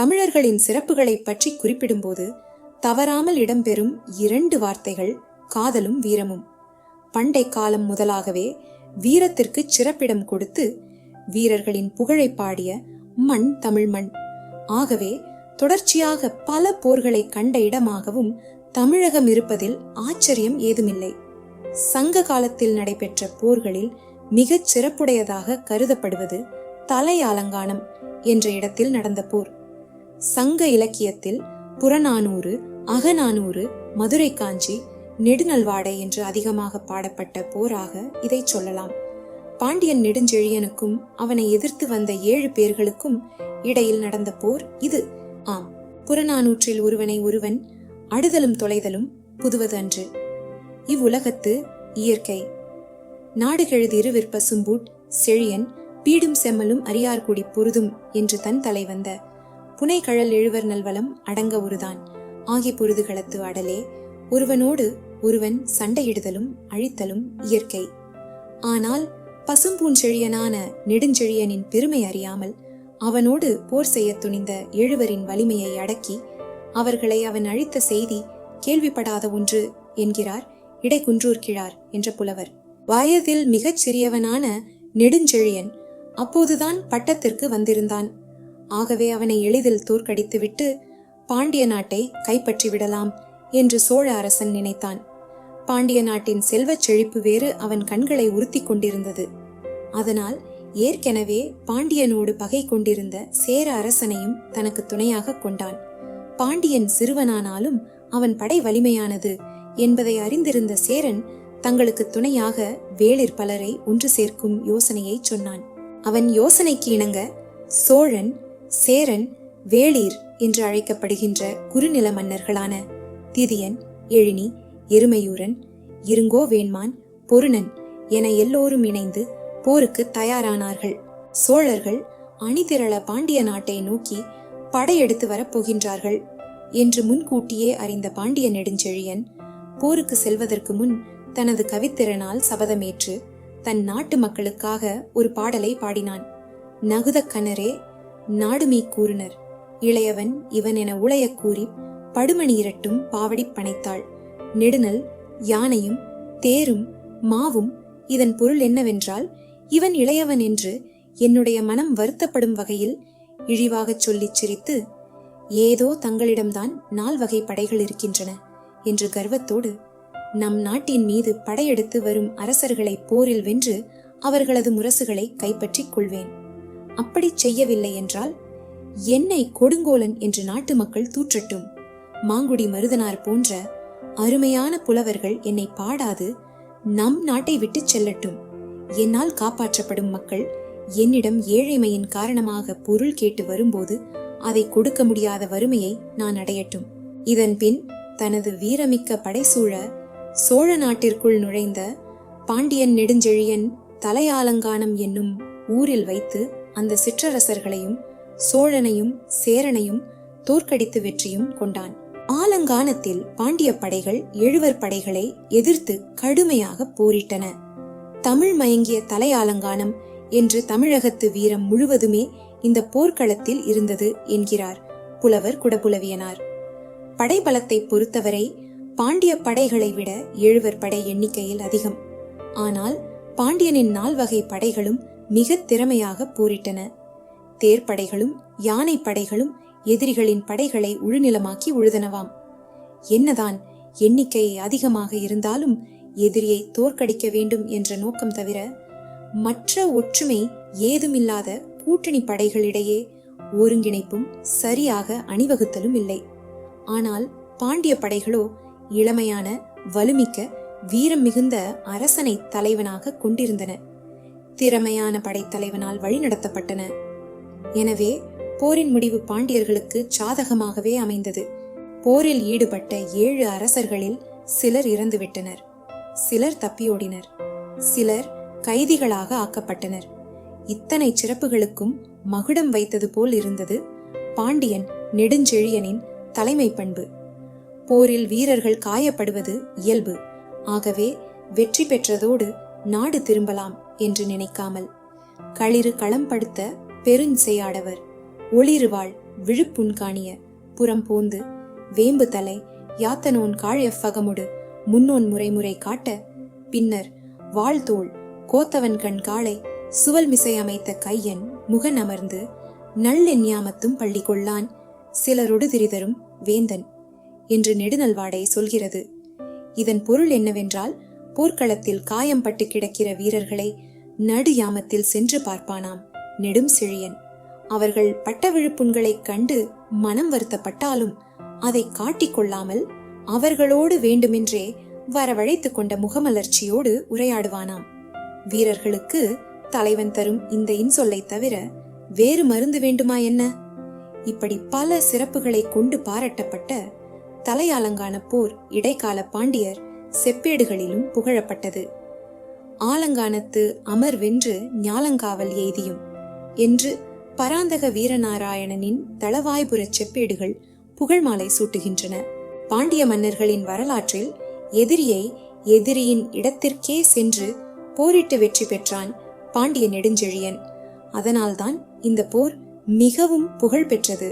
தமிழர்களின் சிறப்புகளை பற்றி குறிப்பிடும்போது தவறாமல் இடம்பெறும் இரண்டு வார்த்தைகள் காதலும் வீரமும். பண்டை காலம் முதலாகவே வீரத்திற்கு சிறப்பிடம் கொடுத்து வீரர்களின் புகழை பாடிய மண் தமிழ் மண். ஆகவே தொடர்ச்சியாக பல போர்களை கண்ட இடமாகவும் தமிழகம் இருப்பதில் ஆச்சரியம் ஏதுமில்லை. சங்க காலத்தில் நடைபெற்ற போர்களில் மிகச் சிறப்புடையதாக கருதப்படுவது தலையாலங்கானம் என்ற இடத்தில் நடந்த போர். சங்க இலக்கியத்தில் புறநானூறு அகநானூறு மதுரை காஞ்சி நெடுநல்வாடை என்று அதிகமாக பாடப்பட்ட போராக இதை சொல்லலாம். பாண்டியன் நெடுஞ்செழியனுக்கும் அவனை எதிர்த்து வந்த ஏழு பேர்களுக்கும் இடையில் நடந்த போர் இது. ஆம் புறநானூற்றில் ஒருவனை ஒருவன் அடுதலும் தொலைதலும் புதுவது அன்று இவ்வுலகத்து இயற்கை. நாடுகெழுது கெழுதிரு விற்பசும்பூட் செழியன் பீடும் செம்மலும் அரியார்குடி பொருதும் என்று தன் தலை புனைகழல் புனை கழல் எழுவர் நல்வளம் அடங்க ஒருதான். ஆகி பொருதுகளத்து அடலே ஒருவனோடு ஒருவன் சண்டையிடுதலும் அழித்தலும் இயற்கை. ஆனால் பசும்பூஞ்செழியனான நெடுஞ்செழியனின் பெருமை அறியாமல் அவனோடு போர் செய்யத் துணிந்த எழுவரின் வலிமையை அடக்கி அவர்களை அவன் அழித்த செய்தி கேள்விப்படாத ஒன்று என்கிறார் இடைக்குன்றூர் கிழார் என்ற புலவர். வயதில் மிகச் சிறியவனான நெடுஞ்செழியன் அப்போதுதான் பட்டத்திற்கு வந்திருந்தான். ஆகவே அவனை எளிதில் தோற்கடித்துவிட்டு பாண்டிய நாட்டை கைப்பற்றி விடலாம் என்று சோழ அரசன் நினைத்தான். பாண்டிய நாட்டின் செல்வச் செழிப்பு வேறு அவன் கண்களை உறுத்தி கொண்டிருந்தது. அதனால் ஏற்கெனவே பாண்டியனோடு பகை கொண்டிருந்த சேர அரசனையும் தனக்கு துணையாக கொண்டான். பாண்டியன் சிறுவனானாலும் அவன் படை வலிமையானது என்பதை அறிந்திருந்த சேரன் தங்களுக்கு துணையாக வேளிர் பலரை ஒன்று சேர்க்கும் யோசனையை சொன்னான். அவன் யோசனைக்கு இணங்க சோழன் சேரன் வேளிர் என்று அழைக்கப்படுகின்ற குறுநில மன்னர்களான திதியன் எழினி எருமையூரன் இருங்கோ வேண்மான் பொருணன் என எல்லோரும் இணைந்து போருக்கு தயாரானார்கள். சோழர்கள் அணிதிரள பாண்டிய நாட்டை நோக்கி படையெடுத்து வரப்போகின்றார்கள் என்று முன்கூட்டியே அறிந்த பாண்டிய நெடுஞ்செழியன் போருக்கு செல்வதற்கு முன் தனது கவித்திறனால் சபதமேற்று தன் நாட்டு மக்களுக்காக ஒரு பாடலை பாடினான். நகுத கணரே நாடுமீ கூறுனர். இளையவன் இவன் என உளையக் கூறி படுமணி இரட்டும் பாவடி பனைத்தாள் நெடுநல் யானையும் தேரும் மாவும் இதன் பொருள் என்னவென்றால் இவன் இளையவன் என்று என்னுடைய மனம் வருத்தப்படும் வகையில் இழிவாகச் சொல்லிச் சிரித்து ஏதோ தங்களிடம்தான் நால்வகை படைகள் இருக்கின்றன என்று கர்வத்தோடு நம் நாட்டின் மீது படையெடுத்து வரும் அரசர்களை போரில் வென்று அவர்களது முரசுகளை கைப்பற்றிக் கொள்வேன். அப்படிச் செய்யவில்லை என்றால் என்னை கொடுங்கோலன் என்று நாட்டு மக்கள் தூற்றட்டும். மாங்குடி மருதனார் போன்ற அருமையான புலவர்கள் என்னை பாடாது நம் நாட்டை விட்டுச் செல்லட்டும். என்னால் காப்பாற்றப்படும் மக்கள் என்னிடம் ஏழைமையின் காரணமாக பொருள் கேட்டு வரும்போது அதை கொடுக்க முடியாத வறுமையை நான் அடையட்டும். இதன் பின் தனது வீரமிக்க படைசூழ சோழ நாட்டிற்குள் நுழைந்த பாண்டியன் நெடுஞ்செழியன் தலையாலங்கானம் என்னும் ஊரில் வைத்து அந்த சிற்றரசர்களையும் சோழனையும் சேரனையும் தோற்கடித்து வெற்றியும் கொண்டான். ஆலங்கானத்தில் பாண்டிய படைகள் எழுவர் படைகளை எதிர்த்து கடுமையாக போரிட்டன. தமிழ் மயங்கிய தலையாலங்கானம் என்று தமிழகத்து வீரம் முழுவதுமே இந்த போர்க்களத்தில் இருந்தது என்கிறார் புலவர் குடபுலவியனார். படைபலத்தை பொறுத்தவரை பாண்டிய படைகளை விட எழுவர் படை எண்ணிக்கையில் அதிகம். ஆனால் பாண்டியனின் நால்வகை படைகளும் மிக திறமையாக போரிட்டன. தேர்ப்படைகளும் யானை படைகளும் எதிரிகளின் படைகளை உழுநிலமாக்கி உழுதனவாம். என்னதான் எண்ணிக்கை அதிகமாக இருந்தாலும் எதிரியை தோற்கடிக்க வேண்டும் என்ற நோக்கம் தவிர மற்ற ஒற்றுமை ஏதுமில்லாத கூட்டணி படைகளிடையே ஒருங்கிணைப்பும் சரியாக அணிவகுத்தலும் இல்லை. ஆனால் பாண்டிய படைகளோ இளமையான வலுமிக்க வீரம் மிகுந்த அரசனை தலைவனாக கொண்டிருந்தன. திறமையான படைத்தலைவனால் வழிநடத்தப்பட்டன. எனவே போரின் முடிவு பாண்டியர்களுக்கு சாதகமாகவே அமைந்தது. போரில் ஈடுபட்ட ஏழு அரசர்களில் சிலர் இறந்துவிட்டனர். சிலர் தப்பியோடினர். சிலர் கைதிகளாக ஆக்கப்பட்டனர். இத்தனை சிறப்புகளுக்கும் மகுடம் வைத்தது போல் இருந்தது பாண்டியன் நெடுஞ்செழியனின் தலைமை பண்பு. போரில் வீரர்கள் காயப்படுவது இயல்பு. ஆகவே வெற்றி பெற்றதோடு நாடு திரும்பலாம். என்று நினைக்காமல். களிறு களம்படுத்த பெருஞ்செய்யாடவர் ஒளிருவாள் விழுப்புண்காணிய புறம் போந்து வேம்பு தலை யாத்தனோன் காழெஃபகமுடு முன்னோன் முறைமுறை காட்ட பின்னர் வாழ்தோள் கோத்தவன் கண் காளை சுவல் மிசை அமைத்த கையன் முகன் அமர்ந்து நல்லெஞ்ஞாமத்தும் பள்ளி கொள்ளான் சிலரொடு திரிதரும் வேந்தன் என்று நெடுநல்வாடை சொல்கிறது. இதன் பொருள் என்னவென்றால் போர்க்களத்தில் காயம் பட்டு கிடக்கிற வீரர்களை நடு யாமத்தில் சென்று பார்ப்பானாம். நெடும் செழியன். அவர்கள் பட்ட விழுப்புண்களைக் கண்டு மனம் வருத்தப்பட்டாலும் அதை காட்டிக் கொள்ளாமல் அவர்களோடு வேண்டுமென்றே வரவழைத்துக் கொண்ட முகமலர்ச்சியோடு உரையாடுவானாம். வீரர்களுக்கு தலைவன் தரும் இந்த இன்சொல்லை தவிர வேறு மருந்து வேண்டுமா என்ன? இப்படி பல சிறப்புகளை கொண்டு பாராட்டப்பட்ட தலையாலங்கான போர் இடைக்கால பாண்டியர் செப்பேடுகளிலும் புகழப்பட்டது. ஆலங்கானத்து அமர் வென்று ஞாலங்காவல் எய்தியும். என்று பராந்தக வீரநாராயணனின் தளவாய்புறச் செப்பேடுகள் புகழ்மாலை சூட்டுகின்றன. பாண்டிய மன்னர்களின் வரலாற்றில் எதிரியை எதிரியின் இடத்திற்கே சென்று போரிட்டு வெற்றி பெற்றான் பாண்டிய நெடுஞ்செழியன். அதனால்தான் இந்த போர் மிகவும் புகழ் பெற்றது